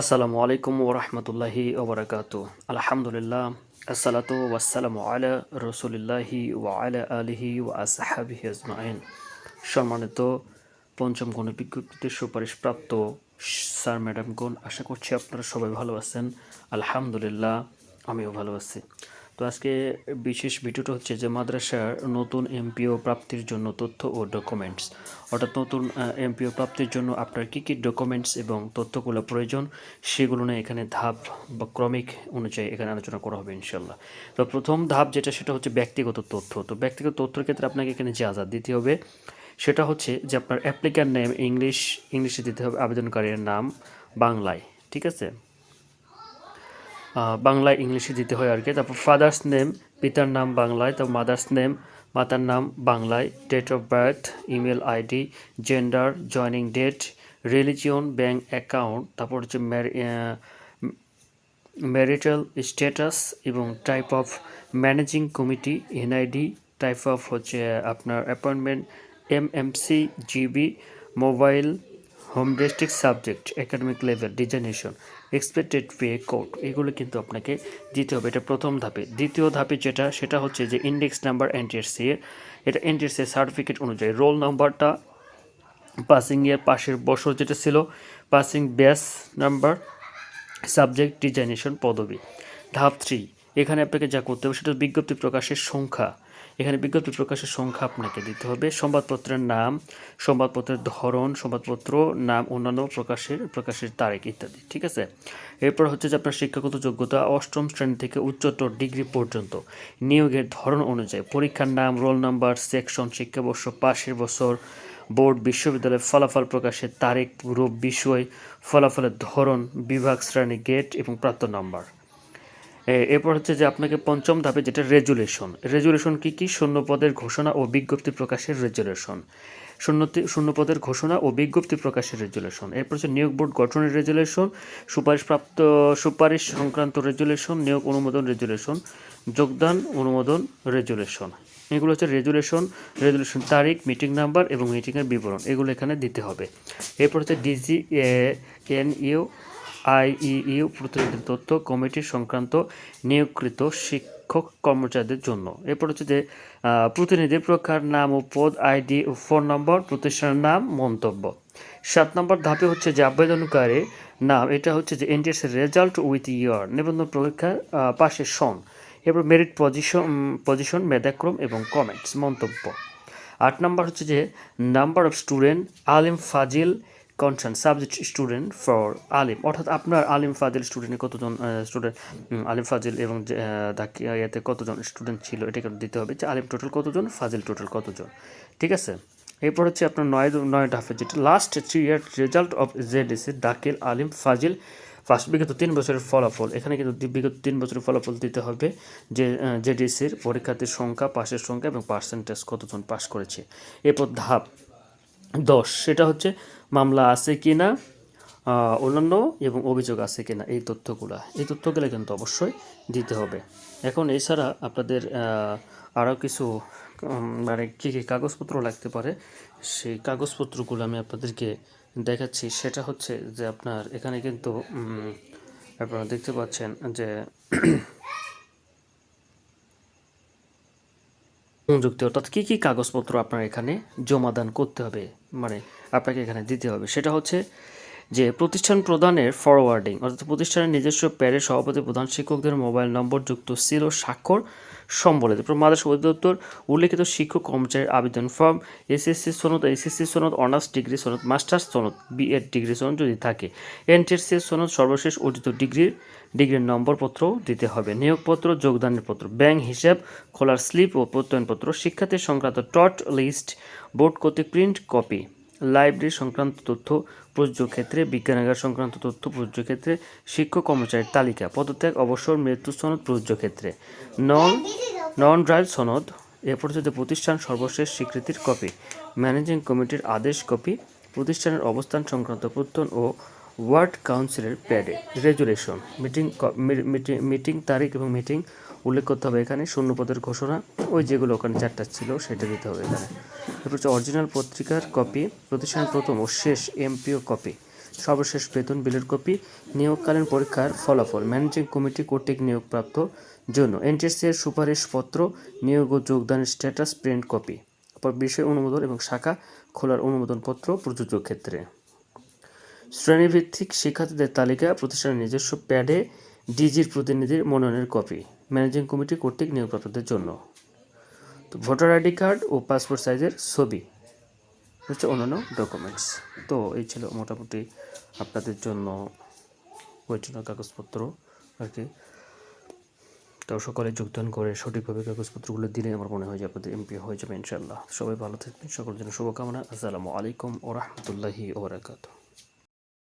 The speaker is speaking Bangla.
আসসালামু আলাইকুম ওরহমতুল্লাহি ওবরাকাত আলহামদুলিল্লাহ, আসসালাতু ওয়াসালামু আলা রসুলিল্লাহি ওয়া আলা আলিহি ওয়া আসহাবিহি আজমাইন। সম্মানিত পঞ্চম গণ সুপারিশ প্রাপ্ত স্যার, ম্যাডামগণ, আশা করছি আপনারা সবাই ভালো আছেন। আলহামদুলিল্লাহ, আমিও ভালো আছি। তো আজকে বিশেষ ভিডিওটা হচ্ছে যে মাদ্রাসার নতুন এমপিও প্রাপ্তির জন্য তথ্য ও ডকুমেন্টস অর্থাৎ নতুন এমপিও প্রাপ্তির জন্য আপনার কী কী ডকুমেন্টস এবং তথ্যগুলো প্রয়োজন সেগুলো নিয়ে এখানে ধাপ বা ক্রমিক অনুযায়ী এখানে আলোচনা করা হবে ইনশাল্লাহ তো প্রথম ধাপ যেটা সেটা হচ্ছে ব্যক্তিগত তথ্য। তো ব্যক্তিগত তথ্যের ক্ষেত্রে আপনাকে এখানে যা যা দিতে হবে সেটা হচ্ছে যে আপনার অ্যাপ্লিক্যান্ট নেম ইংলিশ ইংলিশে দিতে হবে আবেদনকারীর নাম বাংলায়, ঠিক আছে? বাংলায় ইংলিশে দিতে হয় আর কি তারপর ফাদার্স নেম পিতার নাম বাংলায়, তারপর মাদার্স নেম মাতার নাম বাংলায় date of birth email ID gender joining date religion bank account তারপর হচ্ছে ম্যারিটাল স্ট্যাটাস এবং type of managing committee NID type of হচ্ছে আপনার appointment MMC GB mobile home district subject academic level designation expected pay code এগুলো কিন্তু আপনাকে দিতে হবে। এটা প্রথম ধাপে। দ্বিতীয় ধাপে যেটা, সেটা হচ্ছে যে ইন্ডেক্স নাম্বার এনটিএসসি এটা এনটিএসসি সার্টিফিকেট অনুযায়ী রোল নাম্বারটা পাসিং ইয়ার পাশের বছর যেটা ছিল পাসিং ব্যাস নাম্বার সাবজেক্ট ডিজাইনেশন পদবি। ধাপ থ্রি এখানে আপনাকে যা করতে হবে সেটা বিজ্ঞপ্তি প্রকাশের সংখ্যা। এখানে বিজ্ঞপ্তি প্রকাশের সংখ্যা আপনাকে দিতে হবে। সংবাদপত্রের নাম, সংবাদপত্রের ধরন, সংবাদপত্র, নাম, অন্যান্য প্রকাশের প্রকাশের তারিখ ইত্যাদি, ঠিক আছে? এরপর হচ্ছে যে আপনার শিক্ষাগত যোগ্যতা, অষ্টম শ্রেণি থেকে উচ্চতর ডিগ্রি পর্যন্ত। নিয়োগের ধরন অনুযায়ী পরীক্ষার নাম, রোল নাম্বার, সেকশন, শিক্ষাবর্ষ, পাশের বছর, বোর্ড বিশ্ববিদ্যালয়ের ফলাফল প্রকাশের তারিখ, রূপ, বিষয়, ফলাফলের ধরন, বিভাগ, শ্রেণি, গেট এবং প্রাপ্ত নাম্বার। এরপর হচ্ছে যে আপনাকে পঞ্চম ধাপে যেটা রেজুলেশন। রেজুলেশন কি কি? শূন্য পদের ঘোষণা ও বিজ্ঞপ্তি প্রকাশের রেজুলেশন। শূন্যতি শূন্য পদের ঘোষণা ও বিজ্ঞপ্তি প্রকাশের রেজুলেশন। এরপর হচ্ছে নিয়োগ বোর্ড গঠনের রেজুলেশন, সুপারিশপ্রাপ্ত, সুপারিশ সংক্রান্ত রেজুলেশন, নিয়োগ অনুমোদন রেজুলেশন, যোগদান অনুমোদন রেজুলেশন। এগুলো হচ্ছে রেজুলেশন রেজুলেশন তারিখ, মিটিং নাম্বার এবং মিটিংয়ের বিবরণ। এগুলো এখানে দিতে হবে। এরপর হচ্ছে ডিজি এন ইউ আইইউ প্রতিনিধি তথ্য কমিটি সংক্রান্ত নিয়োগকৃত শিক্ষক কর্মচারীদের জন্য। এরপর হচ্ছে যে প্রতিনিধি প্রকার নাম ও পদ, আইডি ও ফোন নম্বর, প্রতিষ্ঠানের নাম, মন্তব্য। সাত নম্বর ধাপে হচ্ছে যে আবেদনকারী নাম, এটা হচ্ছে যে এনটিএস রেজাল্ট উইথ ইয়ার নিবন্ধন পরীক্ষার পাশে সন। এরপর মেরিট পজিশন পজিশন, মেধাক্রম এবং কমেন্টস, মন্তব্য। আট নম্বর হচ্ছে যে number of student, Alim, Fazil concern subject student for আলিম অর্থাৎ আপনার আলিম ফাজিল স্টুডেন্টে কতজন স্টুডেন্ট আলিম ফাজিল এবং ইয়াতে কতজন স্টুডেন্ট ছিল, এটাকে দিতে হবে যে আলিম টোটাল কতজন ফাজিল টোটাল কতজন। ঠিক আছে? এরপর হচ্ছে আপনার নয় নয় ধাপে যেটা last three year result of JDC দাখিল আলিম ফাজিল ফার্স্ট বিগত তিন বছরের ফলাফল। এখানে কিন্তু বিগত তিন বছরের ফলাফল দিতে হবে যে জেডিসির পরীক্ষার্থীর সংখ্যা, পাশের সংখ্যা এবং পার্সেন্টেজ কতজন পাস করেছে। এরপর ধাপ। দশ। সেটা হচ্ছে মামলা আছে কি না অন্যান্য এবং অভিযোগ আছে কি না, এই তথ্যগুলো। এই তথ্যগুলো কিন্তু অবশ্যই দিতে হবে। এখন এছাড়া আপনাদের আরও কিছু মানে কী কী কাগজপত্র লাগতে পারে, সেই কাগজপত্রগুলো আমি আপনাদেরকে দেখাচ্ছি। সেটা হচ্ছে যে আপনার এখানে কিন্তু আপনারা দেখতে পাচ্ছেন যে সংযুক্তি অর্থাৎ কী কী কাগজপত্র আপনার এখানে জমাদান করতে হবে? মানে আপনাকে এখানে দিতে হবে। সেটা হচ্ছে যে প্রতিষ্ঠান প্রদানের ফরওয়ার্ডিং অর্থাৎ প্রতিষ্ঠানের নিজস্ব প্যারের সভাপতি প্রধান শিক্ষকদের মোবাইল নম্বর যুক্ত সিল ও স্বাক্ষর। সম্বলিত মাদ্রাসা অধিদপ্তর, উল্লেখিত শিক্ষক কর্মচারীর আবেদন ফর্ম এসএসসি সনদ এসএসসি সনদ অনার্স ডিগ্রি সনদ মাস্টার্স সনদ বিএড ডিগ্রি সনদ যদি থাকে। এনটিএসসি সনদ সর্বশেষ অর্জিত ডিগ্রির ডিগ্রির নম্বরপত্র দিতে হবে। নিয়োগপত্র, যোগদানের পত্র ব্যাংক হিসাব, খোলার স্লিপ ও প্রত্যয়নপত্র শিক্ষার্থী সংক্রান্ত টট লিস্ট বোর্ড কর্তৃক প্রিন্ট কপি লাইব্রেরি সংক্রান্ত তথ্য প্রযোজ্য ক্ষেত্রে বিজ্ঞানাগার সংক্রান্ত তথ্য প্রযোজ্য ক্ষেত্রে শিক্ষক কর্মচারীর তালিকা, পদত্যাগ, অবসর, মৃত্যু সনদ প্রযোজ্য ক্ষেত্রে নন নন ড্রাইভ সনদ এরপর হচ্ছে প্রতিষ্ঠান সর্বশেষ স্বীকৃতির কপি, ম্যানেজিং কমিটির আদেশ কপি, প্রতিষ্ঠানের অবস্থান সংক্রান্ত প্রত্যয়ন ও ওয়ার্ড কাউন্সিলের প্যাডে। রেজুলেশন মিটি- মিটিং তারিখ এবং মিটিং উল্লেখ করতে হবে এখানে, শূন্যপদের ঘোষণা, ওই যেগুলো ওখানে চারটা ছিল, সেটা দিতে হবে এখানে। এরপর হচ্ছে অরিজিনাল পত্রিকার কপি প্রতিষ্ঠানের প্রথম ও শেষ এমপিও কপি সর্বশেষ বেতন বিলের কপি নিয়োগকালীন পরীক্ষার ফলাফল ম্যানেজিং কমিটি কর্তৃক নিয়োগপ্রাপ্ত জন্য এনটিএসসি এর সুপারিশপত্র নিয়োগ ও যোগদানের স্ট্যাটাস প্রিন্ট কপি অপর বিষয় অনুমোদন এবং শাখা খোলার অনুমোদনপত্র প্রযোজ্য ক্ষেত্রে। শ্রেণীভিত্তিক শিক্ষার্থীদের তালিকা, প্রতিষ্ঠানের নিজস্ব প্যাডে ডিজির প্রতিনিধির মনোনয়নের কপি ম্যানেজিং কমিটি কর্তৃক নিয়োগপ্রাপ্তদের জন্য। তো ভোটার আইডি কার্ড ও পাসপোর্ট সাইজের ছবি। হচ্ছে অন্যান্য ডকুমেন্টস তো এই ছিল মোটামুটি আপনাদের জন্য প্রয়োজনীয় কাগজপত্র আর কি। তো সকলে যোগদান করে সঠিকভাবে কাগজপত্রগুলো দিলে আমার মনে হয় যে আপনাদের এমপি হয়ে যাবে ইনশাল্লাহ সবাই ভালো থাকবেন, সকলের জন্য শুভকামনা। আসসালামু আলাইকুম ও রহমতুল্লাহি ওবরাকাতুহ